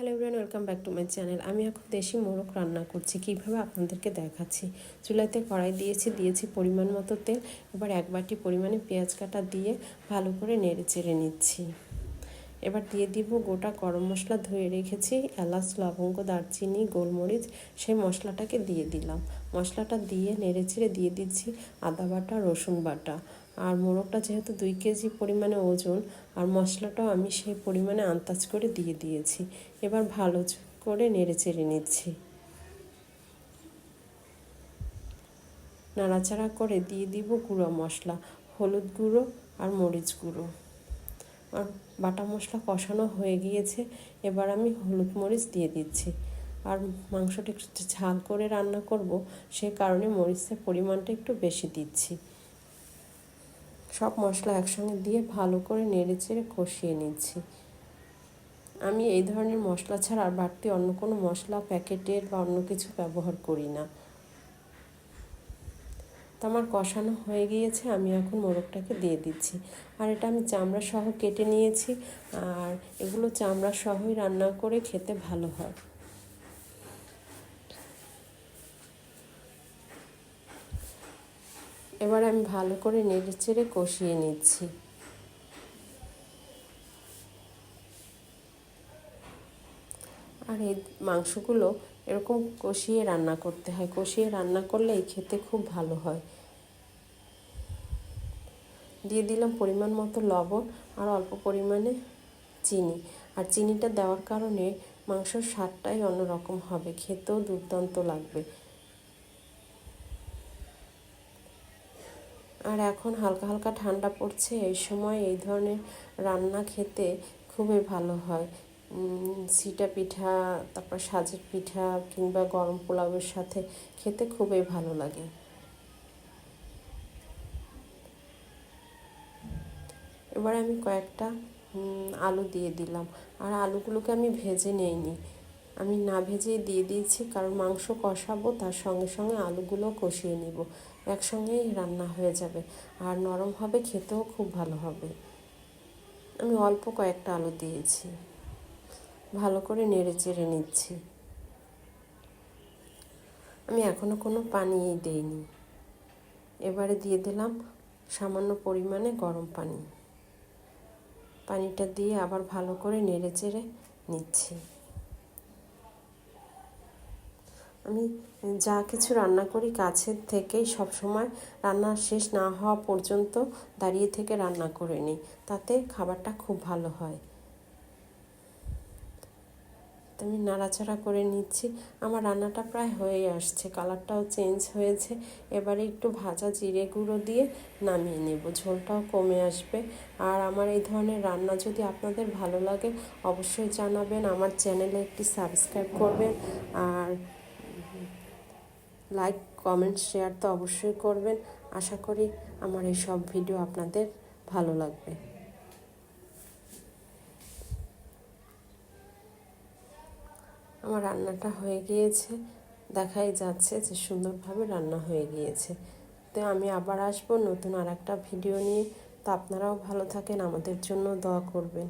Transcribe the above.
Hello everyone welcome back to my channel আমি এখন দেশি মোরগ রান্না করছি। কীভাবে আপনাদেরকে দেখাচ্ছি? চুলাতে কড়াই দিয়েছি দিয়েছি পরিমাণ মতো তেল। এবার এক বাটি পরিমাণে পেঁয়াজ কাটা দিয়ে ভালো করে নেড়ে চেড়ে নিচ্ছি। এবার দিয়ে দিব গোটা গরম মশলা ধুয়ে রেখেছি। এলাচ, লবঙ্গ, দারচিনি, গোলমরিচ, সেই মশলাটাকে দিয়ে দিলাম। মশলাটা দিয়ে নেড়ে চেড়ে দিয়ে দিচ্ছি আদা বাটা, রসুন বাটা। আর মোরগটা যেহেতু দুই কেজি পরিমাণে ওজন, আর মশলাটাও আমি সেই পরিমাণে আন্দাজ করে দিয়ে দিয়েছি। এবার ভালো করে নেড়ে চেড়ে নিচ্ছি। নাড়াচাড়া করে দিয়ে দিব গুঁড়ো মশলা, হলুদ গুঁড়ো আর মরিচ গুঁড়ো। আর বাটা মশলা কষানো হয়ে গিয়েছে, এবার আমি হলুদ মরিচ দিয়ে দিচ্ছি। আর মাংসটা একটু ঝাল করে রান্না করব, সে কারণে মরিচের পরিমাণটা একটু বেশি দিচ্ছি। সব মশলা একসঙ্গে দিয়ে ভালো করে নেড়ে চেড়ে কষিয়ে নিচ্ছি। আমি এই ধরনের মশলা ছাড়া আর বাড়তি অন্য কোনো মশলা, প্যাকেটের বা অন্য কিছু ব্যবহার করি না। তো আমার কষানো হয়ে গিয়েছে, আমি এখন মোরগটাকে দিয়ে দিচ্ছি। আর এটা আমি চামড়া সহ কেটে নিয়েছি, আর এগুলো চামড়া সহই রান্না করে খেতে ভালো হয়। এবার আমি ভালো করে নেড়ে চেড়ে কষিয়ে নিচ্ছি। আর এই মাংসগুলো এরকম কষিয়ে রান্না করতে হয়। কষিয়ে রান্না করলে এই খেতে খুব ভালো হয়। দিয়ে দিলাম পরিমাণ মতো লবণ আর অল্প পরিমাণে চিনি। আর চিনিটা দেওয়ার কারণে মাংসর স্বাদটাই অন্যরকম হবে। খেতেও দুর্দান্ত লাগবে। আর এখন হালকা হালকা ঠান্ডা পড়ছে, এই সময় এই ধরনের রান্না খেতে খুবই ভালো হয়। সিটা পিঠা, তারপর সাজের পিঠা কিংবা গরম পোলাওয়ের সাথে খেতে খুবই ভালো লাগে। এবার আমি কয়েকটা আলু দিয়ে দিলাম। আর আলুগুলোকে আমি ভেজে নেইনি। আমি না ভেজেই দিয়ে দিয়েছি, কারণ মাংস কষাবো, তার সঙ্গে সঙ্গে আলুগুলো কষিয়ে নিব। একসঙ্গেই রান্না হয়ে যাবে। আর নরম হবে, খেতেও খুব ভালো হবে। আমি অল্প কয়েকটা আলু দিয়েছি। ভালো করে নেড়ে চেড়ে নিচ্ছি। আমি এখনও কোনো পানিই দিইনি। এবারে দিয়ে দিলাম সামান্য পরিমাণে গরম পানি। পানিটা দিয়ে আবার ভালো করে নেড়ে চেড়ে নিচ্ছি। আমি যা কিছু রান্না করি কাছের থেকেই সব সময় রান্না শেষ না হওয়া পর্যন্ত দাঁড়িয়ে থেকে রান্না করে নিই। তাতে খাবারটা খুব ভালো হয়। আমি নাড়াচাড়া করে নিচ্ছি। আমার রান্নাটা প্রায় হয়ে আসছে। কালারটাও চেঞ্জ হয়েছে। এবারে একটু ভাজা জিরে গুঁড়ো দিয়ে নামিয়ে নেব। ঝোলটাও কমে আসবে। আর আমার এই ধরনের রান্না যদি আপনাদের ভালো লাগে, অবশ্যই জানাবেন। আমার চ্যানেলে একটি সাবস্ক্রাইব করবেন। আর লাইক কমেন্ট শেয়ার তো অবশ্যই করবেন। আশা করি আমার এই সব ভিডিও আপনাদের ভালো লাগবে। আমার রান্নাটা হয়ে গিয়েছে। দেখাই যাচ্ছে যে সুন্দরভাবে রান্না হয়ে গিয়েছে। তো আমি আবার আসব নতুন আর একটা ভিডিও নিয়ে। তো আপনারাও ভালো থাকেন। আমাদের জন্য দোয়া করবেন।